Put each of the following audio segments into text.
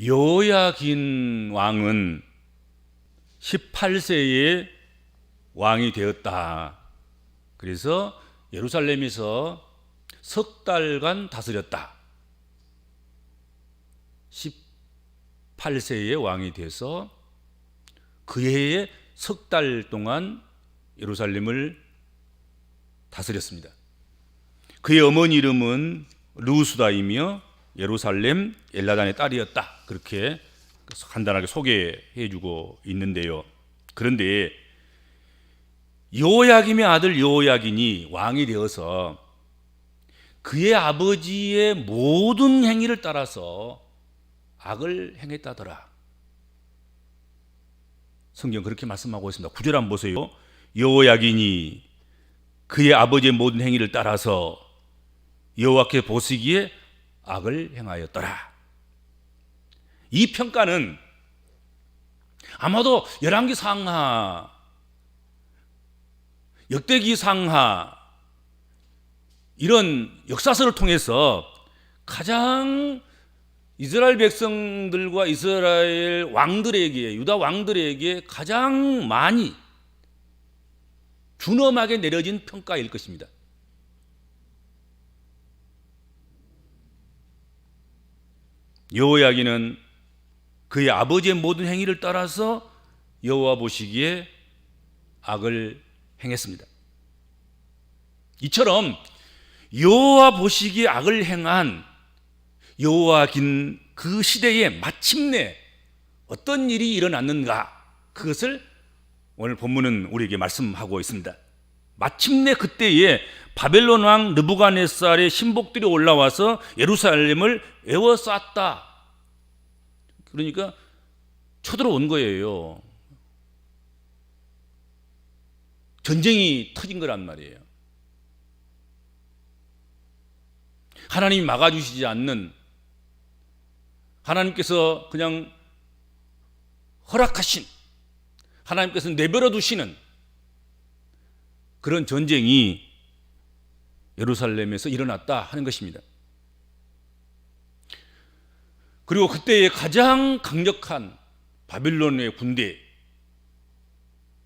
요야긴 왕은 18세에 왕이 되었다. 그래서 예루살렘에서 석 달간 다스렸다. 18세에 왕이 돼서 그 해에 석 달 동안 예루살렘을 다스렸습니다. 그의 어머니 이름은 루수다이며 예루살렘 엘라단의 딸이었다. 그렇게 간단하게 소개해 주고 있는데요. 그런데 요야김의 아들 요야긴이 왕이 되어서 그의 아버지의 모든 행위를 따라서 악을 행했다더라. 성경 그렇게 말씀하고 있습니다. 구절 한번 보세요. 여호야긴이 그의 아버지의 모든 행위를 따라서 여호와께 보시기에 악을 행하였더라. 이 평가는 아마도 열왕기 상하, 역대기 상하 이런 역사서를 통해서 가장 이스라엘 백성들과 이스라엘 왕들에게 유다 왕들에게 가장 많이 준엄하게 내려진 평가일 것입니다. 여호야기는 그의 아버지의 모든 행위를 따라서 여호와 보시기에 악을 행했습니다. 이처럼 여호와 보시기에 악을 행한 여호와긴 그 시대에 마침내 어떤 일이 일어났는가 그것을 오늘 본문은 우리에게 말씀하고 있습니다. 마침내 그때에 바벨론 왕 느부갓네살의 신복들이 올라와서 예루살렘을 에워쌌다. 그러니까 쳐들어온 거예요. 전쟁이 터진 거란 말이에요. 하나님이 막아주시지 않는 하나님께서 그냥 허락하신 하나님께서 내버려 두시는 그런 전쟁이 예루살렘에서 일어났다 하는 것입니다. 그리고 그때의 가장 강력한 바빌론의 군대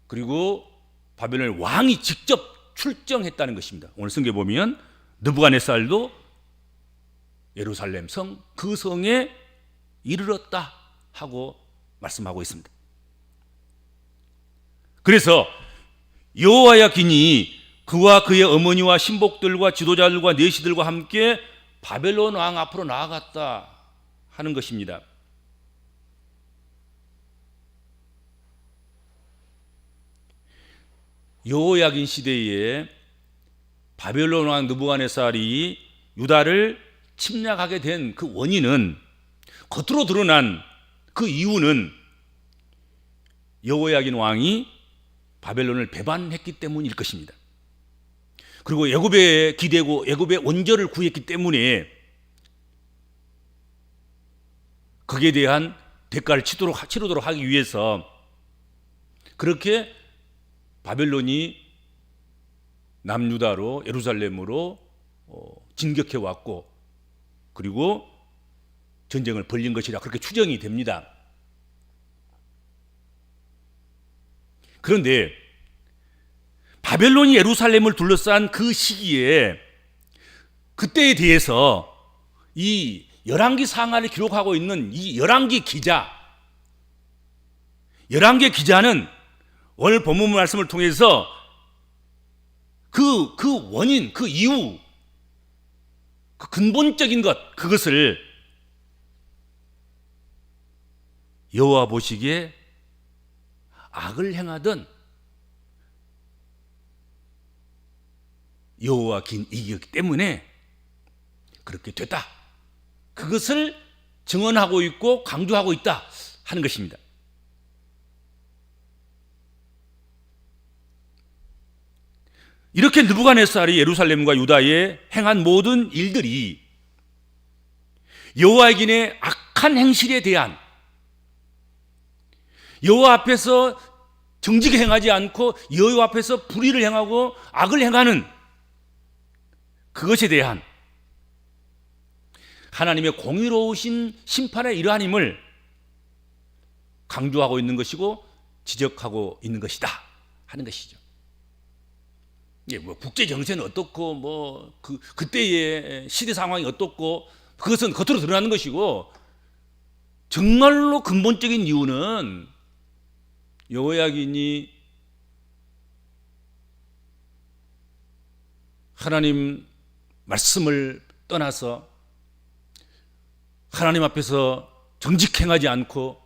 그리고 바벨론의 왕이 직접 출정했다는 것입니다. 오늘 성경 보면 느부갓네살도 예루살렘 성 그 성에 이르렀다 하고 말씀하고 있습니다. 그래서 여호와야 기니 그와 그의 어머니와 신복들과 지도자들과 내시들과 함께 바벨론 왕 앞으로 나아갔다 하는 것입니다. 여호야긴 시대에 바벨론 왕 느부갓네살이 유다를 침략하게 된 그 원인은 겉으로 드러난 그 이유는 여호야긴 왕이 바벨론을 배반했기 때문일 것입니다. 그리고 애굽에 기대고 애굽의 원조를 구했기 때문에 거기에 대한 대가를 치도록, 치르도록 하기 위해서 그렇게 바벨론이 남유다로 예루살렘으로 어, 진격해 왔고 그리고 전쟁을 벌린 것이라 그렇게 추정이 됩니다. 그런데 바벨론이 예루살렘을 둘러싼 그 시기에 그때에 대해서 이 열왕기 상하를 기록하고 있는 이 열왕기 기자 열왕기 기자는 오늘 본문 말씀을 통해서 그, 그 원인, 그 이유, 그 근본적인 것, 그것을 여호와 보시기에 악을 행하던 여호와 긴 이기였기 때문에 그렇게 됐다. 그것을 증언하고 있고 강조하고 있다 하는 것입니다. 이렇게 느부갓네살이 예루살렘과 유다에 행한 모든 일들이 여호와에게 악한 행실에 대한 여호와 앞에서 정직히 행하지 않고 여호와 앞에서 불의를 행하고 악을 행하는 그것에 대한 하나님의 공의로우신 심판의 이러한임을 강조하고 있는 것이고 지적하고 있는 것이다 하는 것이죠. 예, 뭐 국제 정세는 어떻고 뭐 그 그때의 시대 상황이 어떻고 그것은 겉으로 드러나는 것이고 정말로 근본적인 이유는 여호야긴이 하나님 말씀을 떠나서 하나님 앞에서 정직행하지 않고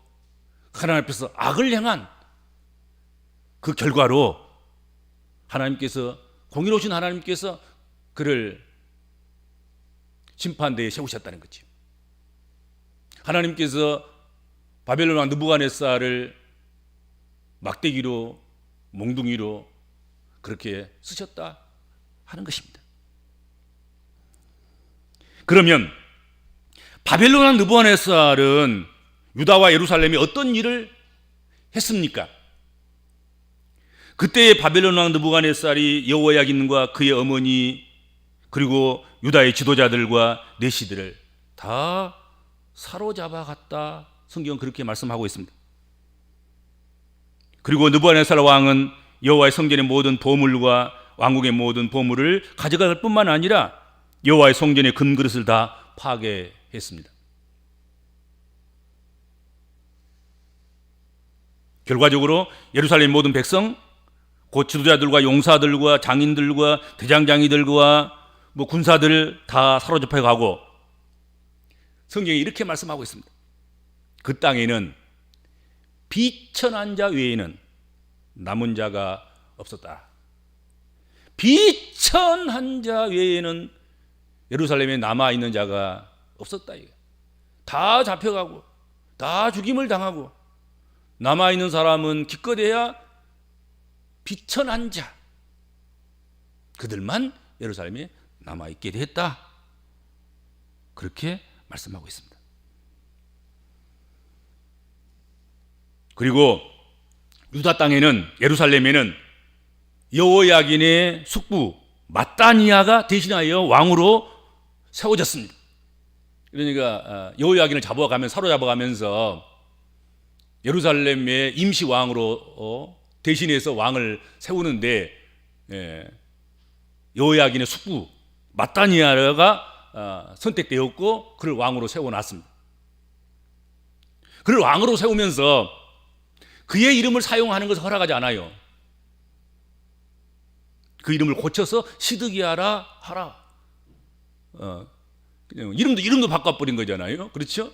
하나님 앞에서 악을 행한 그 결과로 하나님께서 공의로우신 하나님께서 그를 심판대에 세우셨다는 거죠. 하나님께서 바벨론 왕 느부갓네살을 막대기로 몽둥이로 그렇게 쓰셨다 하는 것입니다. 그러면 바벨론 왕 느부갓네살은 유다와 예루살렘에 어떤 일을 했습니까? 그때의 바벨론 왕 느부갓네살이 여호야긴과 그의 어머니 그리고 유다의 지도자들과 내시들을 다 사로잡아 갔다. 성경은 그렇게 말씀하고 있습니다. 그리고 느부갓네살 왕은 여호와의 성전의 모든 보물과 왕국의 모든 보물을 가져갈 뿐만 아니라 여호와의 성전의 금그릇을 다 파괴했습니다. 결과적으로 예루살렘 모든 백성, 곧 지도자들과 용사들과 장인들과 대장장이들과 뭐 군사들 다 사로잡혀 가고 성경이 이렇게 말씀하고 있습니다. 그 땅에는 비천한 자 외에는 남은 자가 없었다. 비천한 자 외에는 예루살렘에 남아 있는 자가 없었다. 다 잡혀가고 다 죽임을 당하고 남아 있는 사람은 기껏해야 비천한 자 그들만 예루살렘에 남아 있게 됐다. 그렇게 말씀하고 있습니다. 그리고 유다 땅에는 예루살렘에는 여호야긴의 숙부 마따니아가 대신하여 왕으로 세워졌습니다. 그러니까 여호야긴을 잡아가면 사로잡아가면서 예루살렘의 임시 왕으로 대신해서 왕을 세우는데 여호야긴의 숙부 마따니아가 어, 선택되었고 그를 왕으로 세워놨습니다. 그를 왕으로 세우면서 그의 이름을 사용하는 것을 허락하지 않아요. 그 이름을 고쳐서 시드기야라 하라. 어, 이름도 이름도 바꿔버린 거잖아요. 그렇죠?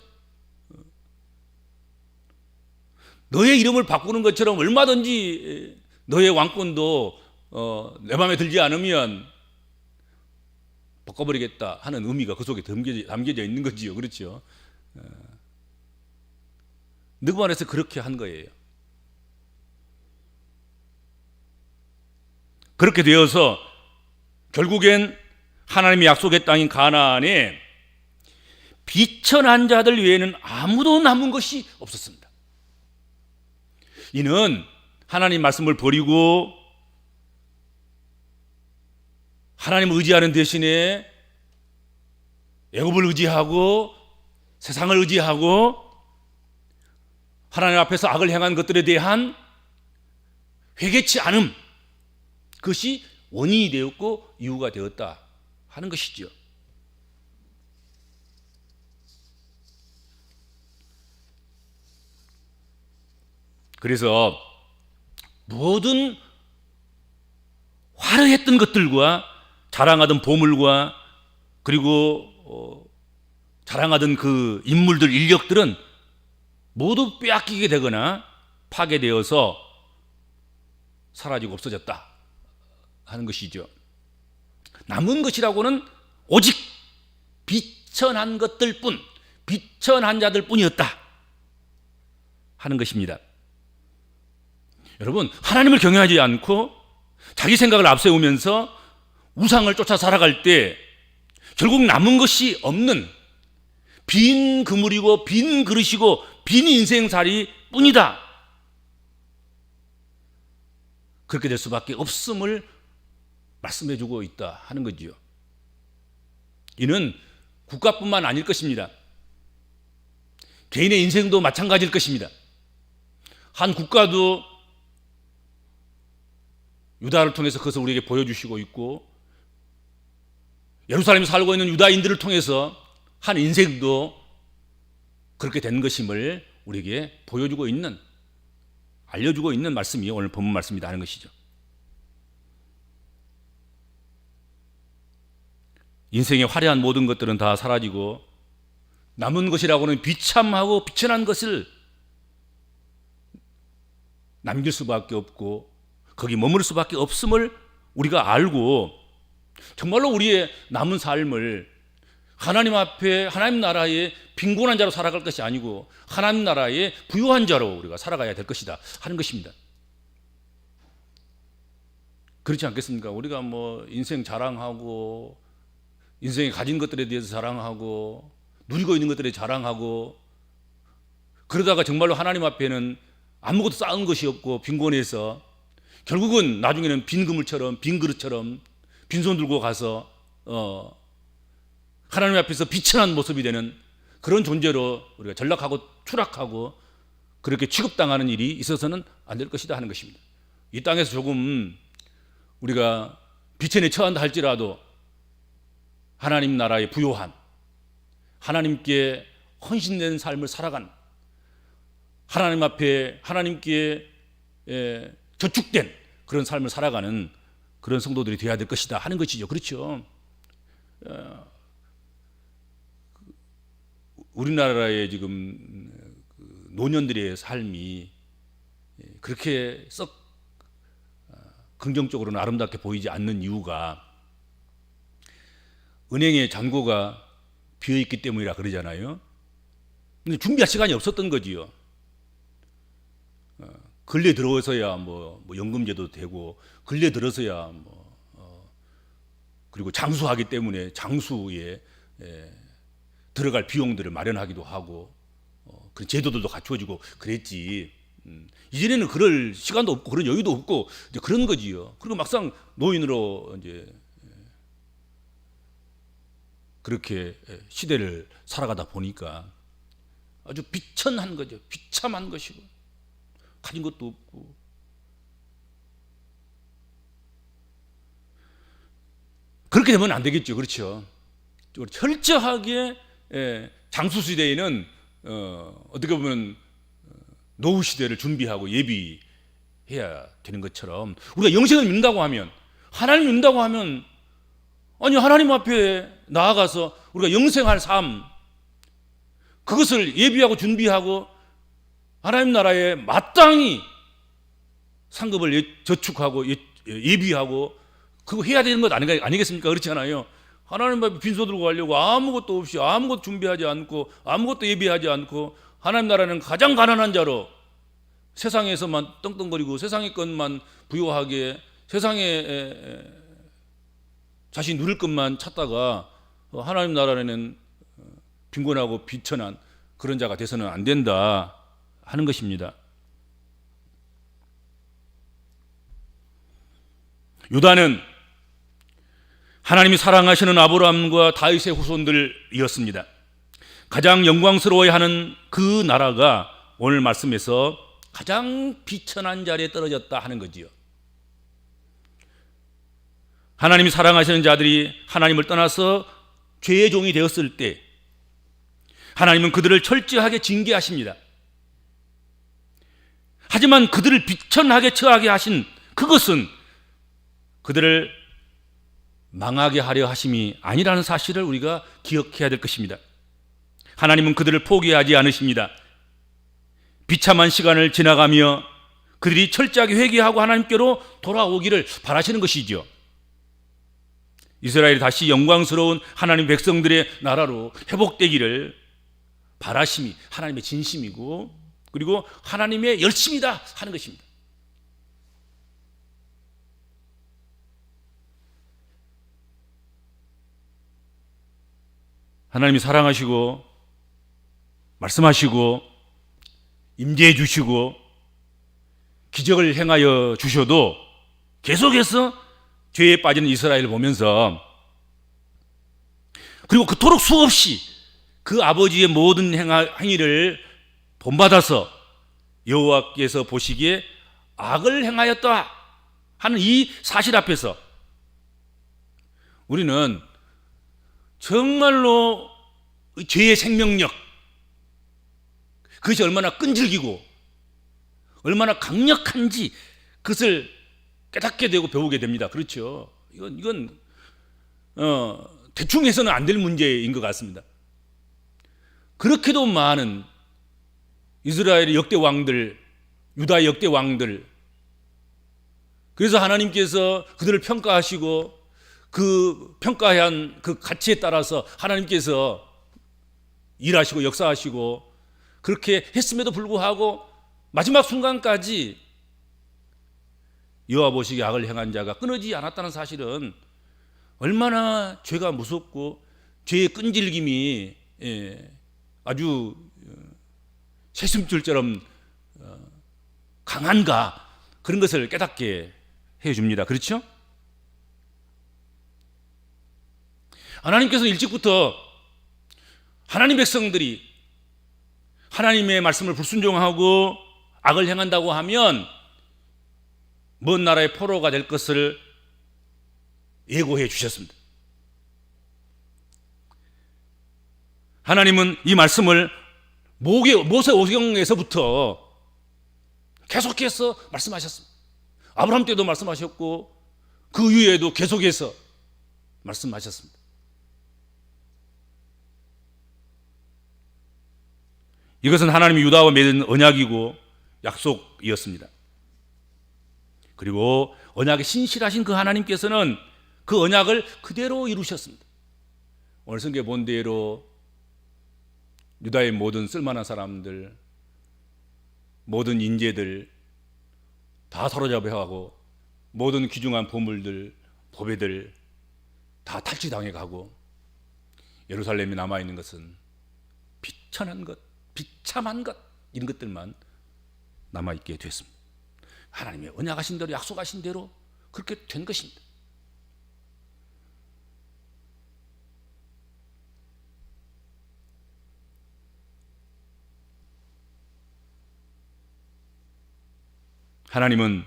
너의 이름을 바꾸는 것처럼 얼마든지 너의 왕권도 어, 내 마음에 들지 않으면 바꿔버리겠다 하는 의미가 그 속에 담겨져, 담겨져 있는 거지요. 그렇죠? 느부갓네살 그렇게 한 거예요. 그렇게 되어서 결국엔 하나님의 약속의 땅인 가나안에 비천한 자들 외에는 아무도 남은 것이 없었습니다. 이는 하나님 말씀을 버리고 하나님을 의지하는 대신에 애굽을 의지하고 세상을 의지하고 하나님 앞에서 악을 행한 것들에 대한 회개치 않음 그것이 원인이 되었고 이유가 되었다 하는 것이죠. 그래서 모든 화려했던 것들과 자랑하던 보물과 그리고 어, 자랑하던 그 인물들 인력들은 모두 빼앗기게 되거나 파괴되어서 사라지고 없어졌다 하는 것이죠. 남은 것이라고는 오직 비천한 것들 뿐, 비천한 자들 뿐이었다 하는 것입니다. 여러분 하나님을 경외하지 않고 자기 생각을 앞세우면서 우상을 쫓아 살아갈 때 결국 남은 것이 없는 빈 그물이고 빈 그릇이고 빈 인생살이 뿐이다. 그렇게 될 수밖에 없음을 말씀해 주고 있다 하는 거지요. 이는 국가뿐만 아닐 것입니다. 개인의 인생도 마찬가지일 것입니다. 한 국가도 유다를 통해서 그것을 우리에게 보여주시고 있고 예루살렘에 살고 있는 유다인들을 통해서 한 인생도 그렇게 된 것임을 우리에게 보여주고 있는 알려주고 있는 말씀이 오늘 본문 말씀이다 하는 것이죠. 인생의 화려한 모든 것들은 다 사라지고 남은 것이라고는 비참하고 비천한 것을 남길 수밖에 없고 거기 머무를 수밖에 없음을 우리가 알고 정말로 우리의 남은 삶을 하나님 앞에 하나님 나라의 빈곤한 자로 살아갈 것이 아니고 하나님 나라의 부유한 자로 우리가 살아가야 될 것이다 하는 것입니다. 그렇지 않겠습니까? 우리가 뭐 인생 자랑하고 인생에 가진 것들에 대해서 자랑하고 누리고 있는 것들에 자랑하고 그러다가 정말로 하나님 앞에는 아무것도 쌓은 것이 없고 빈곤해서 결국은 나중에는 빈 그물처럼 빈 그릇처럼 빈손 들고 가서 어 하나님 앞에서 비천한 모습이 되는 그런 존재로 우리가 전락하고 추락하고 그렇게 취급당하는 일이 있어서는 안 될 것이다 하는 것입니다. 이 땅에서 조금 우리가 비천에 처한다 할지라도 하나님 나라의 부요한 하나님께 헌신된 삶을 살아간 하나님 앞에 하나님께 에, 저축된 그런 삶을 살아가는 그런 성도들이 되어야 될 것이다 하는 것이죠. 그렇죠. 어, 우리나라의 지금 그 노년들의 삶이 그렇게 썩 어, 긍정적으로는 아름답게 보이지 않는 이유가 은행의 잔고가 비어 있기 때문이라 그러잖아요. 근데 준비할 시간이 없었던 거지요. 어, 근래 들어서야 뭐, 뭐 연금제도 되고 근래 들어서야 뭐 어, 그리고 장수하기 때문에 장수에 에, 들어갈 비용들을 마련하기도 하고 어, 그 제도들도 갖추어지고 그랬지. 음, 이전에는 그럴 시간도 없고 그런 여유도 없고 이제 그런 거지요. 그리고 막상 노인으로 이제 그렇게 시대를 살아가다 보니까 아주 비천한 거죠. 비참한 것이고 가진 것도 없고 그렇게 되면 안 되겠죠. 그렇죠. 철저하게 장수 시대에는 어, 어떻게 보면 노후 시대를 준비하고 예비해야 되는 것처럼 우리가 영생을 믿는다고 하면 하나님 믿는다고 하면 아니 하나님 앞에 나아가서 우리가 영생할 삶 그것을 예비하고 준비하고 하나님 나라에 마땅히 상급을 예, 저축하고 예, 예비하고 그거 해야 되는 것 아니겠습니까? 그렇지 않아요? 하나님 앞에 빈소 들고 가려고 아무것도 없이 아무것도 준비하지 않고 아무것도 예비하지 않고 하나님 나라는 가장 가난한 자로 세상에서만 떵떵거리고 세상의 것만 부요하게 세상에 자신이 누릴 것만 찾다가 하나님 나라에는 빈곤하고 비천한 그런 자가 돼서는 안 된다 하는 것입니다. 유다는 하나님이 사랑하시는 아브라함과 다윗의 후손들이었습니다. 가장 영광스러워하는 그 나라가 오늘 말씀에서 가장 비천한 자리에 떨어졌다 하는 거지요. 하나님이 사랑하시는 자들이 하나님을 떠나서 죄의 종이 되었을 때 하나님은 그들을 철저하게 징계하십니다. 하지만 그들을 비천하게 처하게 하신 그것은 그들을 망하게 하려 하심이 아니라는 사실을 우리가 기억해야 될 것입니다. 하나님은 그들을 포기하지 않으십니다. 비참한 시간을 지나가며 그들이 철저하게 회개하고 하나님께로 돌아오기를 바라시는 것이죠. 이스라엘이 다시 영광스러운 하나님 백성들의 나라로 회복되기를 바라심이 하나님의 진심이고 그리고 하나님의 열심이다 하는 것입니다. 하나님이 사랑하시고 말씀하시고 임재해 주시고 기적을 행하여 주셔도 계속해서 죄에 빠지는 이스라엘을 보면서 그리고 그토록 수없이 그 아버지의 모든 행위를 본받아서 여호와께서 보시기에 악을 행하였다 하는 이 사실 앞에서 우리는 정말로 죄의 생명력 그것이 얼마나 끈질기고 얼마나 강력한지 그것을 깨닫게 되고 배우게 됩니다. 그렇죠? 이건 이건 어, 대충 해서는 안 될 문제인 것 같습니다. 그렇게도 많은 이스라엘의 역대 왕들, 유다의 역대 왕들, 그래서 하나님께서 그들을 평가하시고 그 평가한 그 가치에 따라서 하나님께서 일하시고 역사하시고 그렇게 했음에도 불구하고 마지막 순간까지 여호와 보시기 악을 행한 자가 끊어지지 않았다는 사실은 얼마나 죄가 무섭고 죄의 끈질김이 예, 아주 어, 새숨줄처럼 어, 강한가 그런 것을 깨닫게 해줍니다. 그렇죠? 하나님께서 일찍부터 하나님 백성들이 하나님의 말씀을 불순종하고 악을 행한다고 하면 먼 나라의 포로가 될 것을 예고해 주셨습니다. 하나님은 이 말씀을 모세 오경에서부터 계속해서 말씀하셨습니다. 아브라함 때도 말씀하셨고 그 이후에도 계속해서 말씀하셨습니다. 이것은 하나님이 유다와 맺은 언약이고 약속이었습니다. 그리고 언약에 신실하신 그 하나님께서는 그 언약을 그대로 이루셨습니다. 오늘 성경 본 대로 유다의 모든 쓸만한 사람들, 모든 인재들 다 사로잡혀 가고 모든 귀중한 보물들, 보배들 다 탈취당해 가고 예루살렘에 남아 있는 것은 비천한 것, 비참한 것 이런 것들만 남아 있게 됐습니다. 하나님의 언약하신 대로 약속하신 대로 그렇게 된 것입니다. 하나님은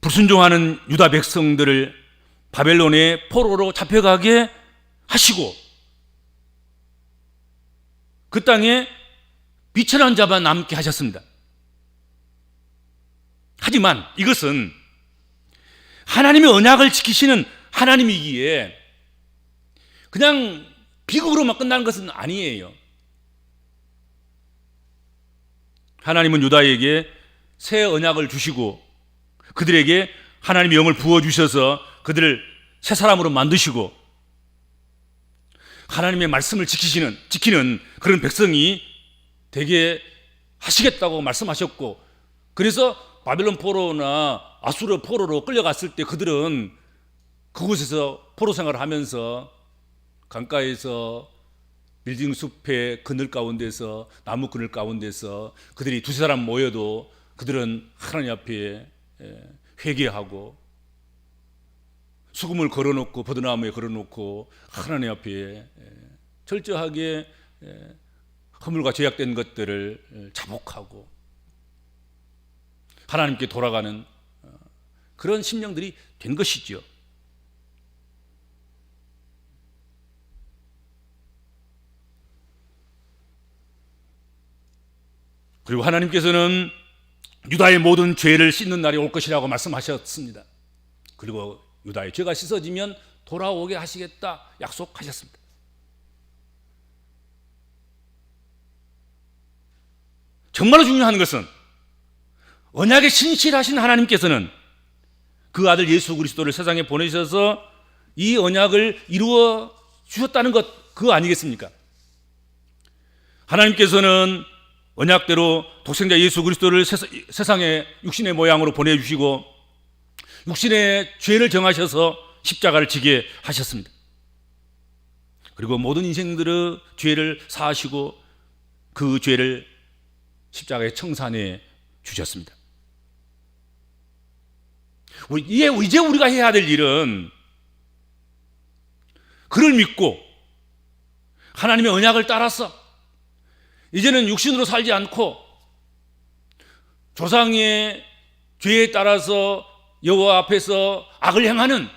불순종하는 유다 백성들을 바벨론의 포로로 잡혀가게 하시고 그 땅에 비천한 자만 남게 하셨습니다. 하지만 이것은 하나님의 언약을 지키시는 하나님이기에 그냥 비극으로만 끝나는 것은 아니에요. 하나님은 유다에게 새 언약을 주시고 그들에게 하나님의 영을 부어 주셔서 그들을 새 사람으로 만드시고 하나님의 말씀을 지키시는 지키는 그런 백성이 되게 하시겠다고 말씀하셨고 그래서 바벨론 포로나 아수르 포로로 끌려갔을 때 그들은 그곳에서 포로 생활을 하면서 강가에서 빌딩 숲의 그늘 가운데서 나무 그늘 가운데서 그들이 두세 사람 모여도 그들은 하나님 앞에 예, 회개하고 수금을 걸어놓고 버드나무에 걸어놓고 하나님 앞에 예, 철저하게 예, 허물과 죄악된 것들을 자복하고 하나님께 돌아가는 어, 그런 심령들이 된 것이죠. 그리고 하나님께서는 유다의 모든 죄를 씻는 날이 올 것이라고 말씀하셨습니다. 그리고 유다의 죄가 씻어지면 돌아오게 하시겠다 약속하셨습니다. 정말로 중요한 것은 언약에 신실하신 하나님께서는 그 아들 예수 그리스도를 세상에 보내셔서 이 언약을 이루어 주셨다는 것 그거 아니겠습니까? 하나님께서는 언약대로 독생자 예수 그리스도를 세상에 육신의 모양으로 보내주시고 육신의 죄를 정하셔서 십자가를 지게 하셨습니다. 그리고 모든 인생들의 죄를 사하시고 그 죄를 십자가에 청산해 주셨습니다. 이제 우리가 해야 될 일은 그를 믿고 하나님의 언약을 따라서 이제는 육신으로 살지 않고 조상의 죄에 따라서 여호와 앞에서 악을 행하는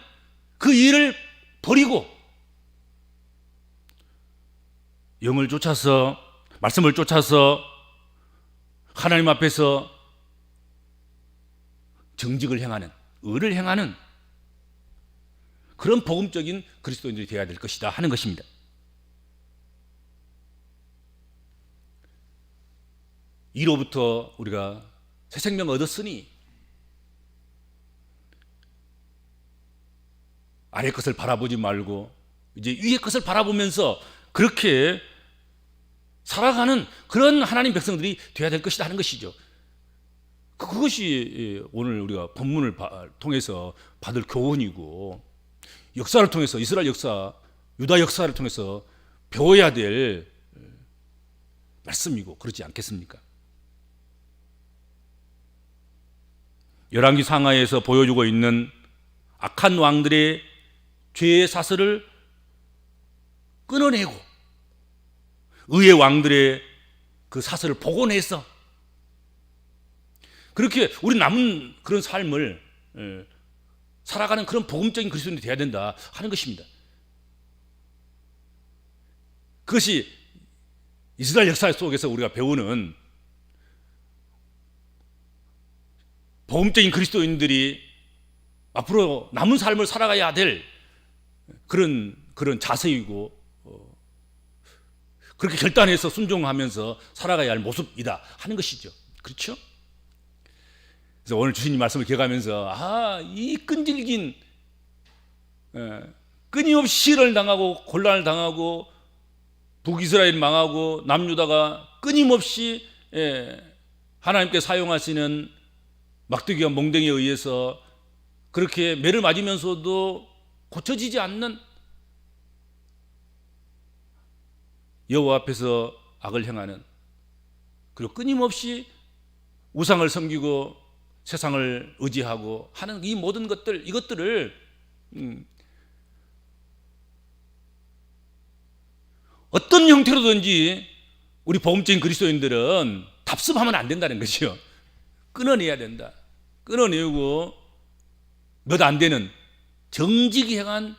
그 일을 버리고 영을 쫓아서 말씀을 쫓아서 하나님 앞에서 정직을 행하는 의를 행하는 그런 복음적인 그리스도인들이 되어야 될 것이다 하는 것입니다. 이로부터 우리가 새 생명 얻었으니 아래 것을 바라보지 말고 이제 위의 것을 바라보면서 그렇게 살아가는 그런 하나님 백성들이 되어야 될 것이다 하는 것이죠. 그- 그것이 오늘 우리가 본문을 바- 통해서 받을 교훈이고 역사를 통해서 이스라엘 역사, 유다 역사를 통해서 배워야 될 말씀이고 그렇지 않겠습니까? 열왕기 상하에서 보여주고 있는 악한 왕들의 죄의 사슬을 끊어내고 의의 왕들의 그 사슬을 복원해서 그렇게 우리 남은 그런 삶을 예, 살아가는 그런 복음적인 그리스도인이 되어야 된다 하는 것입니다. 그것이 이스라엘 역사 속에서 우리가 배우는 복음적인 그리스도인들이 앞으로 남은 삶을 살아가야 될 그런 그런 자세이고 어, 그렇게 결단해서 순종하면서 살아가야 할 모습이다 하는 것이죠. 그렇죠? 그래서 오늘 주신님 말씀을 기억하면서 아, 이 끈질긴 에, 끊임없이 시련을 당하고 곤란을 당하고 북이스라엘 망하고 남유다가 끊임없이 예, 하나님께 사용하시는 막대기와 몽댕이에 의해서 그렇게 매를 맞으면서도 고쳐지지 않는 여호와 앞에서 악을 행하는 그리고 끊임없이 우상을 섬기고 세상을 의지하고 하는 이 모든 것들 이것들을 음, 어떤 형태로든지 우리 복음적인 그리스도인들은 답습하면 안 된다는 것이요. 끊어내야 된다. 끊어내고 몇 안 되는 정직이 행한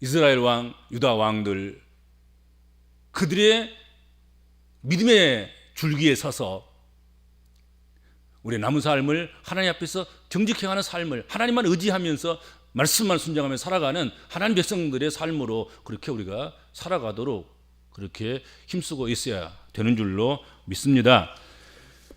이스라엘 왕, 유다 왕들 그들의 믿음의 줄기에 서서 우리의 남은 삶을 하나님 앞에서 정직히 하는 삶을 하나님만 의지하면서 말씀만 순종하며 살아가는 하나님 백성들의 삶으로 그렇게 우리가 살아가도록 그렇게 힘쓰고 있어야 되는 줄로 믿습니다.